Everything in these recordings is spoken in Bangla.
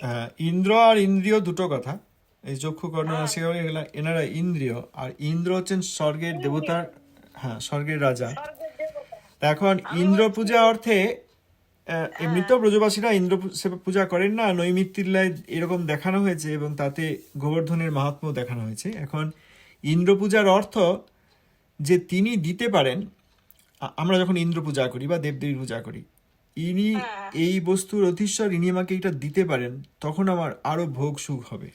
হ্যাঁ, ইন্দ্র আর ইন্দ্রিয় দুটো কথা। এই চক্ষু কর্ণ নাসিকা এগুলা এনারা ইন্দ্রিয়। আর ইন্দ্র হচ্ছেন স্বর্গের দেবতার হ্যাঁ স্বর্গের রাজা। এখন ইন্দ্র পূজা অর্থে আহ, এমনিতেও ব্রজবাসীরা ইন্দ্র পূজা করেন না। নৈমিত্তিল্লায় এরকম দেখানো হয়েছে এবং তাতে গোবর্ধনের মাহাত্ম্য দেখানো হয়েছে। এখন ইন্দ্র পূজার অর্থ যে তিনি দিতে পারেন আমরা যখন ইন্দ্র পূজা করি বা দেবদেবীর পূজা করি ইনি এই বস্তুর অধীশ্বর ইনি আমাকে এটা দিতে পারেন তখন আমার আরও ভোগ সুখ হবে।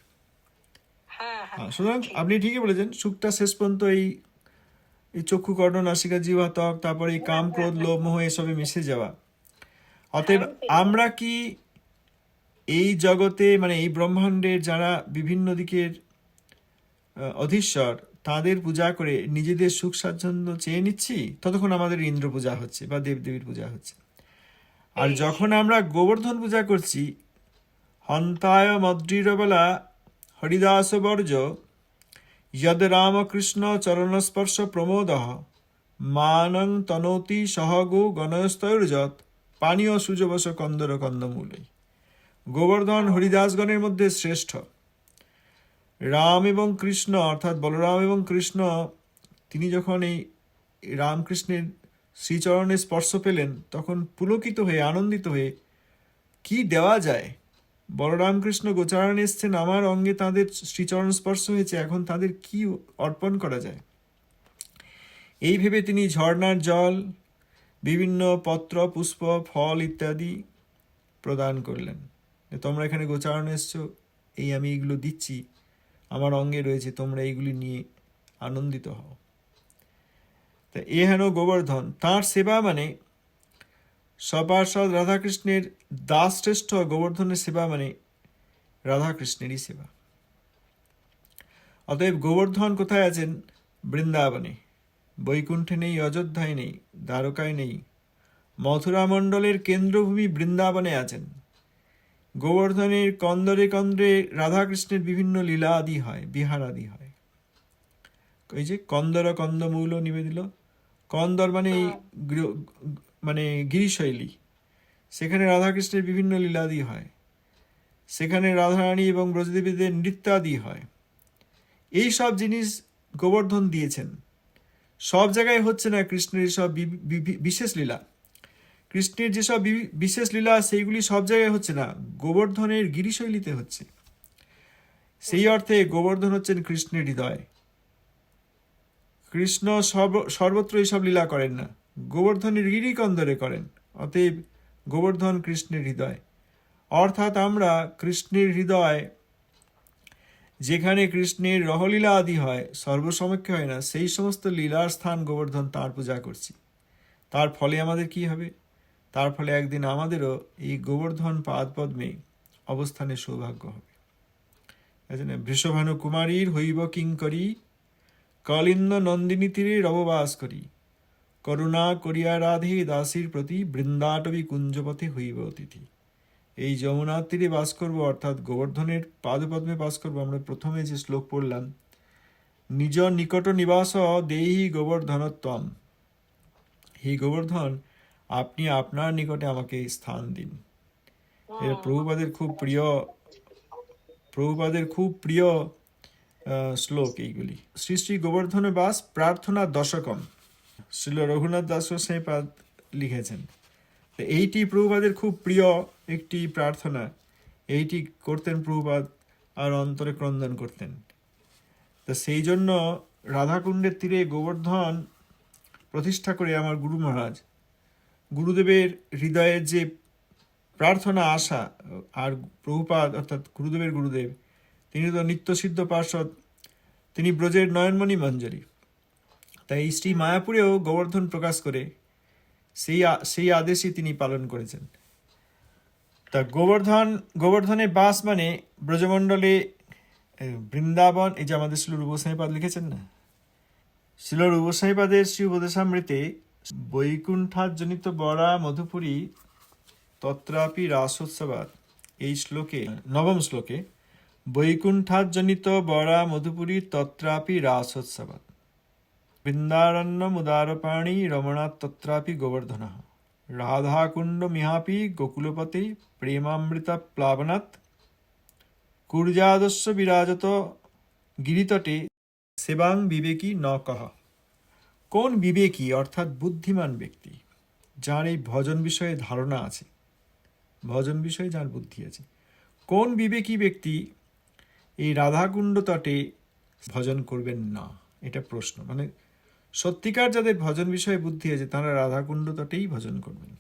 হ্যাঁ হ্যাঁ হ্যাঁ, সুতরাং আপনি ঠিকই বলেছেন সুখটা শেষ পর্যন্ত এই এই চক্ষু কর্ণ নাসিকা জিহ্বা ত্বক তারপরে এই কাম ক্রোধ লোভ মোহ এসবে মিশে যাওয়া। অতএব আমরা কি এই জগতে মানে এই ব্রহ্মাণ্ডের যারা বিভিন্ন দিকের অধীশ্বর তাদের পূজা করে নিজেদের সুখ স্বাচ্ছন্দ্য চেয়ে নিচ্ছি? ততক্ষণ আমাদের ইন্দ্র পূজা হচ্ছে বা দেবদেবীর পূজা হচ্ছে। আর যখন আমরা গোবর্ধন পূজা করছি, হন্তায় মদ্রিরবেলা হরিদাস বর্জ যদ রামকৃষ্ণ চরণস্পর্শ প্রমোদ, মানং তনোতি সহগো গণস্তৈর্যত পানীয় সুজবস কন্দর কন্দমূলে। গোবর্ধন হরিদাসগণের মধ্যে শ্রেষ্ঠ। রাম এবং কৃষ্ণ, অর্থাৎ বলরাম এবং কৃষ্ণ, তিনি যখন এই রামকৃষ্ণের শ্রীচরণে স্পর্শ পেলেন, তখন পুলকিত হয়ে, আনন্দিত হয়ে, কি দেওয়া যায়? বলরাম কৃষ্ণ গোচারণ এসছেন, আমার অঙ্গে তাদের শ্রীচরণ স্পর্শ হয়েছে, এখন তাদের কি অর্পণ করা যায়? এই ভেবে তিনি ঝর্ণার জল, বিভিন্ন পত্র, পুষ্প, ফল ইত্যাদি প্রদান করলেন। তোমরা এখানে গোচারণ এসছো, এই আমি এগুলো দিচ্ছি, আমার অঙ্গে রয়েছে, তোমরা এইগুলি নিয়ে আনন্দিত হও। তা এ হেন গোবর্ধন। তাঁর সেবা মানে সপার্ষদ রাধাকৃষ্ণের দাস শ্রেষ্ঠ গোবর্ধনের সেবা মানে রাধাকৃষ্ণেরই সেবা। অতএব গোবর্ধন কোথায় আছেন? বৃন্দাবনে। বৈকুণ্ঠে নেই, অযোধ্যায় নেই, দ্বারকায় নেই। মথুরা মণ্ডলের কেন্দ্রভূমি বৃন্দাবনে আছেন। গোবর্ধনের কন্দরে কন্দরে রাধাকৃষ্ণের বিভিন্ন লীলা আদি হয় বিহার আদি হয়। এই যে কন্দর কন্দমূল নিবেদিল। কন্দর মানে এই মানে গিরিশৈলী। সেখানে রাধাকৃষ্ণের বিভিন্ন লীলাদি হয়। সেখানে রাধারানী এবং ব্রজদেবীদের নৃত্যাদি হয়। এই সব জিনিস গোবর্ধন দিয়েছেন। সব জায়গায় হচ্ছে না কৃষ্ণের সব বিশেষ লীলা। কৃষ্ণের যেসব বিশেষ লীলা সেইগুলি সব জায়গায় হচ্ছে না গোবর্ধনের গিরিশৈলীতে হচ্ছে। সেই অর্থে গোবর্ধন হচ্ছেন কৃষ্ণের হৃদয়। কৃষ্ণ সর্ব- সর্বত্র এইসব লীলা করেন না। গোবর্ধনের গিরিকন্দরে করেন, অতএব গোবর্ধন কৃষ্ণের হৃদয়। অর্থাৎ আমরা কৃষ্ণের হৃদয়, যেখানে কৃষ্ণের রহলীলা আদি হয়, সর্বসমক্ষে হয় না, সেই সমস্ত লীলার স্থান গোবর্ধন তার পূজা করছি। তার ফলে আমাদের কি হবে? তার ফলে একদিন আমাদেরও এই গোবর্ধন পাদপদ্মে অবস্থানের সৌভাগ্য হবে। বৃষভানু কুমারীর হইব কিঙ্করী কলিন্দ নন্দিনী তীরে রববাস করি। করুণা করিয়া রাধে দাসীর প্রতি বৃন্দাটবী কুঞ্জপথে হইব অতিথি। এই যমুনার তীরে বাস করব অর্থাৎ গোবর্ধনের পাদপদ্মে বাস করব। আমরা প্রথমে যে শ্লোক পড়লাম নিজ নিকট নিবাস দেহি গোবর্ধনত্বম। হে গোবর্ধন আপনি আপনার নিকটে আমাকে স্থান দিন। এটা প্রভুপাদের খুব প্রিয় প্রভুপাদের খুব প্রিয় শ্লোক এইগুলি। শ্রী শ্রী গোবর্ধন বাস প্রার্থনা দশকম। শ্রীল রঘুনাথ দাস গোস্বাইপাদ লিখেছেন। এইটি প্রভুপাদের খুব প্রিয় একটি প্রার্থনা। এইটি করতেন প্রভুপাদ আর অন্তরে ক্রন্দন করতেন। তো সেই জন্য রাধাকুণ্ডের তীরে গোবর্ধন প্রতিষ্ঠা করে আমার গুরু মহারাজ। গুরুদেবের হৃদয়ের যে প্রার্থনা, আশা, আর প্রভুপাদ অর্থাৎ গুরুদেবের গুরুদেব তিনি তো নিত্যসিদ্ধ পার্ষদ তিনি ব্রজের নয়নমণি মঞ্জরি। তাই শ্রী মায়াপুরেও গোবর্ধন প্রকাশ করে সেই সেই আদেশই তিনি পালন করেছেন। তা গোবর্ধন, গোবর্ধনের বাস মানে ব্রজমণ্ডলে বৃন্দাবন, এই যে আমাদের শিল রূপসাইপাদ লিখেছেন না? শিল রূপসাইপাদের শ্রী উপদেশামৃতে বৈকুণ্ঠাজনিত বরা, মধুপুরী, তত্রাপি রাসোৎসবাদ এই শ্লোকে, নবম শ্লোকে বৈকুণ্ঠাজনিত বরা মধুপুরী তত্রাপি রাসোৎসবাদ বৃন্দারণ্য মুদারপাণি রমণাৎ তত্রাপি গোবর্ধন। রাধাকুণ্ড মিহাপি গোকুলপতি প্রেমামৃত প্লাবনাৎ কুর্যাদস্য বিরাজত গিরিতটে সেবাং বিবেকী ন কহ কোন বিবেকী অর্থাৎ বুদ্ধিমান ব্যক্তি? যার এই ভজন বিষয়ে ধারণা আছে। ভজন বিষয়ে যার বুদ্ধি আছে। কোন বিবেকী ব্যক্তি এই রাধাকুণ্ড তটে ভজন করবেন না। এটা প্রশ্ন। মানে সত্যিকার যাদের ভজন বিষয়ে বুদ্ধি আছে, তারা রাধাকুণ্ড তটেই ভজন করবেন।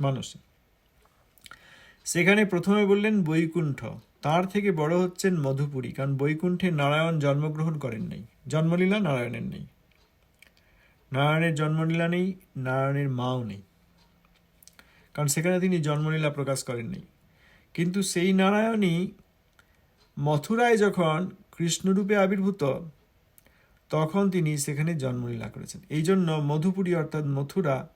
মানুষ। সেখানে প্রথমে বললেন বৈকুণ্ঠ। তার থেকে বড় হচ্ছেন মধুপুরী, কারণ বৈকুণ্ঠে নারায়ণ জন্মগ্রহণ করেন নাই। জন্মলীলা নারায়ণের নেই। নারায়ণের জন্মলীলা নেই, নারায়ণের মাও নেই। কারণ সেখানে তিনি জন্মলীলা প্রকাশ করেন নাই। কিন্তু সেই নারায়ণই মথুরায় যখন কৃষ্ণরূপে আবির্ভূত, তখন তিনি সেখানে জন্মলীলা করেছেন। এই জন্য মধুপুরী অর্থাৎ মথুরা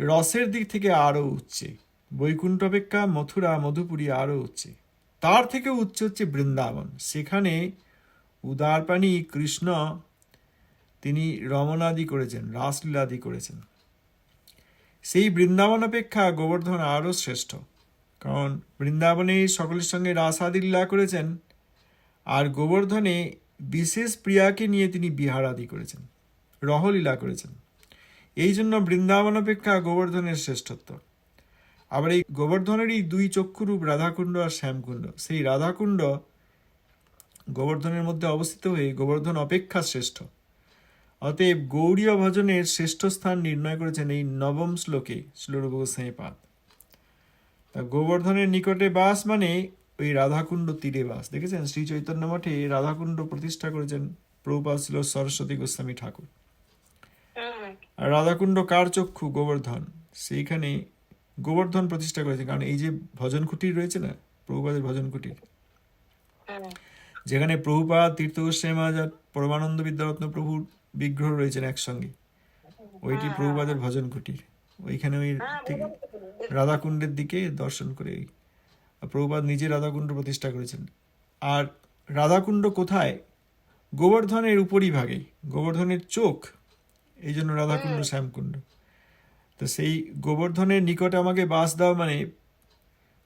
রসের দিক থেকে আরও উচ্চে। বৈকুণ্ঠ অপেক্ষা মথুরা, মধুপুরী আরও উচ্চে। তার থেকে উচ্চ হচ্ছে বৃন্দাবন। সেখানে উদারপানি কৃষ্ণ তিনি রমনাদি করেছেন, রাসলীলাদি করেছেন। সেই বৃন্দাবন অপেক্ষা গোবর্ধন আরও শ্রেষ্ঠ। কারণ বৃন্দাবনে সকলের সঙ্গে রাসাদি লীলা করেছেন আর গোবর্ধনে বিশেষ প্রিয়াকে নিয়ে তিনি বিহারাদি করেছেন, রহলীলা করেছেন। এই জন্য বৃন্দাবন অপেক্ষা গোবর্ধনের শ্রেষ্ঠত্ব। আবার এই গোবর্ধনেরই দুই চক্ষুরূপ রাধাকুণ্ড আর শ্যামকুণ্ড। সেই রাধাকুণ্ড গোবর্ধনের মধ্যে অবস্থিত হয়ে গোবর্ধন অপেক্ষা শ্রেষ্ঠ। অতএব গৌরীয় ভজনের শ্রেষ্ঠ স্থান নির্ণয় করেছেন এই নবম শ্লোকে শ্লোরূপ গোস্বামী গোবর্ধনের নিকটে বাস মানে ওই রাধাকুণ্ড তীরে বাস। দেখেছেন? শ্রী চৈতন্য মঠে রাধাকুণ্ড প্রতিষ্ঠা করেছেন প্রভুপাদ ছিল সরস্বতী গোস্বামী ঠাকুর। আর রাধাকুণ্ড কার চক্ষু? গোবর্ধন। সেইখানে গোবর্ধন প্রতিষ্ঠা করেছে কারণ এই যে ভজন কুটির রয়েছে না, প্রভুপাদের ভজন কুটির, যেখানে প্রভুপাদ, তীর্থ গোস্বামী মহারাজ, পরমানন্দ বিদ্যারত্ন প্রভুর বিগ্রহ রয়েছেন একসঙ্গে। ওইটি প্রভুপাদের ভজন কুটির। ওইখানে ওই ঠিক রাধাকুণ্ডের দিকে দর্শন করে প্রভুপাদ নিজে রাধাকুণ্ড প্রতিষ্ঠা করেছেন। আর রাধাকুণ্ড কোথায়? গোবর্ধনের উপরই ভাগে গোবর্ধনের চোখ এই জন্য রাধাকুণ্ড শ্যামকুণ্ড। তো সেই গোবর্ধনের নিকটে আমাকে বাস দাও মানে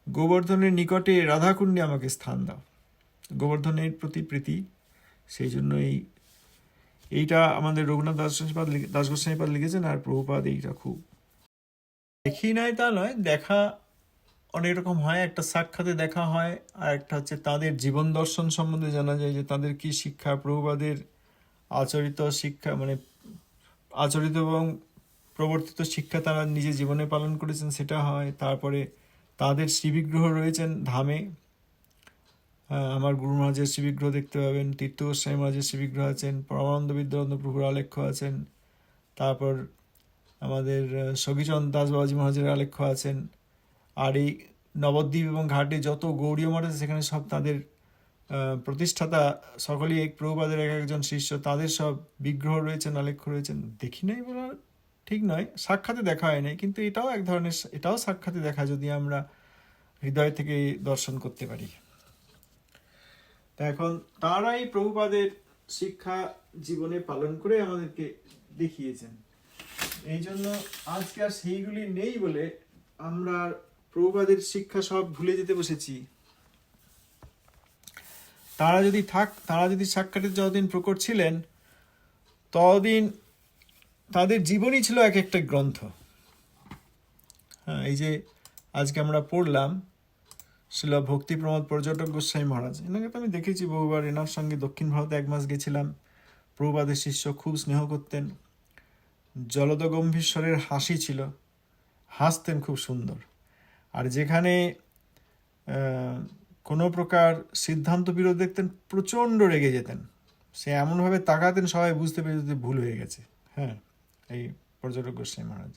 গোবর্ধনের নিকটে রাধাকুণ্ডে আমাকে স্থান দাও। গোবর্ধনের প্রতি প্রীতি সেই জন্য এই এইটা আমাদের রঘুনাথ দাস দাস গোস্বামীপাদ লিখেছেন আর প্রভুপাদ এইটা খুব দেখি নাই তা নয়, দেখা অনেক রকম হয়, একটা সাক্ষাতে দেখা হয়, আর একটা হচ্ছে তাদের জীবন দর্শন সম্বন্ধে জানা যায় যে তাদের কি শিক্ষা প্রভুপাদের আচরিত শিক্ষা মানে আচরিত এবং প্রবর্তিত শিক্ষা তারা নিজের জীবনে পালন করেছেন, সেটা হয়। তারপরে তাদের শ্রীবিগ্রহ রয়েছেন ধামে। আমার গুরু মহারাজের শিবিগ্রহ দেখতে পাবেন, তীর্থ গোস্বামী মহারাজের শিবিগ্রহ আছেন, পরমানন্দ বিদ্যানন্দ প্রভুর আলেখ্য আছেন। তারপর আমাদের আহ, সখীচন্দ দাস বাবাজি মহারাজের আলেখ্য আছেন। আর এই নবদ্বীপ এবং ঘাটে যত গৌরীয় মঠ আছে সেখানে সব তাদের প্রতিষ্ঠাতা সকলেই এক প্রভুপাদের এক একজন শিষ্য। তাদের সব বিগ্রহ রয়েছেন আলেখ্য রয়েছেন। দেখি নাই বলা ঠিক নয়। সাক্ষাতে দেখা হয় নাই কিন্তু এটাও এক ধরনের এটাও সাক্ষাতে দেখা যদি আমরা হৃদয় থেকে দর্শন করতে পারি। এখন তারাই প্রভুপাদের শিক্ষা জীবনে পালন করে আমাদেরকে দেখিয়েছেন। এই জন্য আজকে আর সেইগুলি নেই বলে আমরা আর প্রভুপাদের শিক্ষা সব ভুলে যেতে বসেছি। তারা যদি থাক, তারা যদি সাক্ষাতের যতদিন প্রকট ছিলেন, ততদিন তাদের জীবনই ছিল এক একটা গ্রন্থ। হ্যাঁ এই যে আজকে আমরা পড়লাম ছিল ভক্তি প্রমোদ পর্যটক গোস্বামী মহারাজ। এনাকে তো আমি দেখেছি বহুবার, এনার সঙ্গে দক্ষিণ ভারতে এক মাস গেছিলাম। প্রভুপাদের শিষ্য খুব স্নেহ করতেন। জলদ গম্ভীশ্বরের হাসি ছিল। হাসতেন খুব সুন্দর। আর যেখানে কোনো প্রকার সিদ্ধান্ত বিরোধ দেখতেন, প্রচণ্ড রেগে যেতেন। সে এমনভাবে তাকাতেন, সবাই বুঝতে পেরে যেতে ভুল হয়ে গেছে। হ্যাঁ এই পর্যটক গোস্বামী মহারাজ।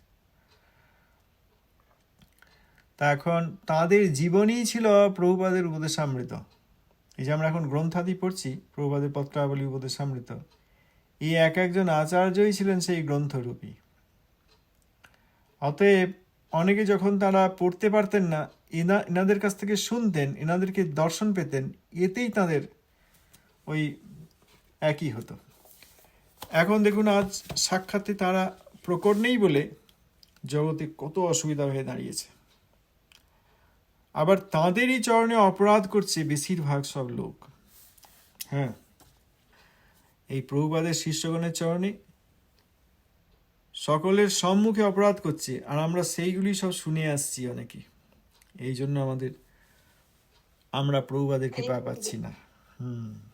তা এখন তাদের জীবনই ছিল প্রভুপাদের উপদেশামৃত। এই যে আমরা এখন গ্রন্থাদি পড়ছি, প্রভুপাদের পত্রাবলী উপদেশামৃত। এই এক একজন আচার্যই ছিলেন সেই গ্রন্থরূপী। অতএব অনেকে যখন তারা পড়তে পারতেন না এনা এনাদের কাছ থেকে শুনতেন এনাদেরকে দর্শন পেতেন, এতেই তাদের ওই একই হতো। এখন দেখুন, আজ সাক্ষাতে তারা প্রকট নেই বলে জগতে কত অসুবিধা হয়ে দাঁড়িয়েছে। আবার তাঁদেরই চরণে অপরাধ করছে বেশিরভাগ সব লোক। হ্যাঁ এই প্রভুপাদের শিষ্যগণের চরণে সকলের সম্মুখে অপরাধ করছে, আর আমরা সেইগুলি সব শুনে আসছি অনেকে। এই জন্য আমাদের, আমরা প্রভুপাদের কৃপা পাচ্ছি না। হুম।